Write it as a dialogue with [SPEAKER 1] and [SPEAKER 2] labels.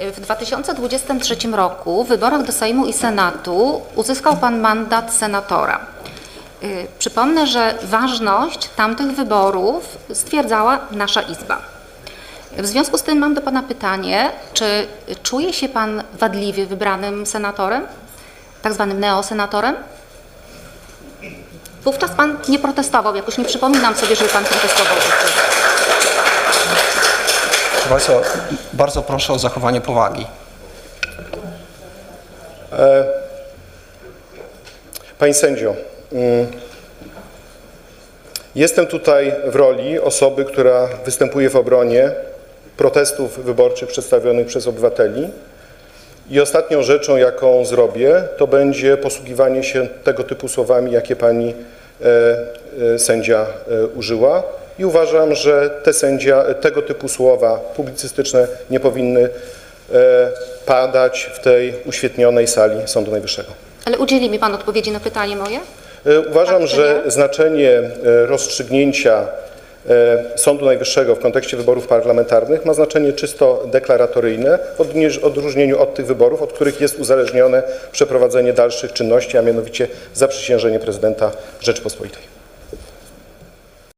[SPEAKER 1] W 2023 roku w wyborach do Sejmu i Senatu uzyskał Pan mandat senatora. Y, Przypomnę, że ważność tamtych wyborów stwierdzała nasza Izba. W związku z tym mam do Pana pytanie, czy czuje się Pan wadliwie wybranym senatorem, tak zwanym neosenatorem? Wówczas Pan nie protestował, jakoś nie przypominam sobie, żeby Pan protestował.
[SPEAKER 2] Państwa, bardzo proszę o zachowanie powagi.
[SPEAKER 3] Pani sędzio, mm, jestem tutaj w roli osoby, która występuje w obronie protestów wyborczych przedstawionych przez obywateli i ostatnią rzeczą, jaką zrobię, to będzie posługiwanie się tego typu słowami, jakie pani e, e, sędzia e, użyła i uważam, że te sędzia, tego typu słowa publicystyczne nie powinny e, padać w tej uświetnionej sali Sądu Najwyższego.
[SPEAKER 1] Ale udzieli mi Pan odpowiedzi na pytanie moje?
[SPEAKER 3] E, Uważam,
[SPEAKER 1] Tak
[SPEAKER 3] że
[SPEAKER 1] nie?
[SPEAKER 3] znaczenie e, rozstrzygnięcia Sądu Najwyższego w kontekście wyborów parlamentarnych ma znaczenie czysto deklaratoryjne w odróżnieniu od tych wyborów, od których jest uzależnione przeprowadzenie dalszych czynności, a mianowicie zaprzysiężenie prezydenta Rzeczypospolitej.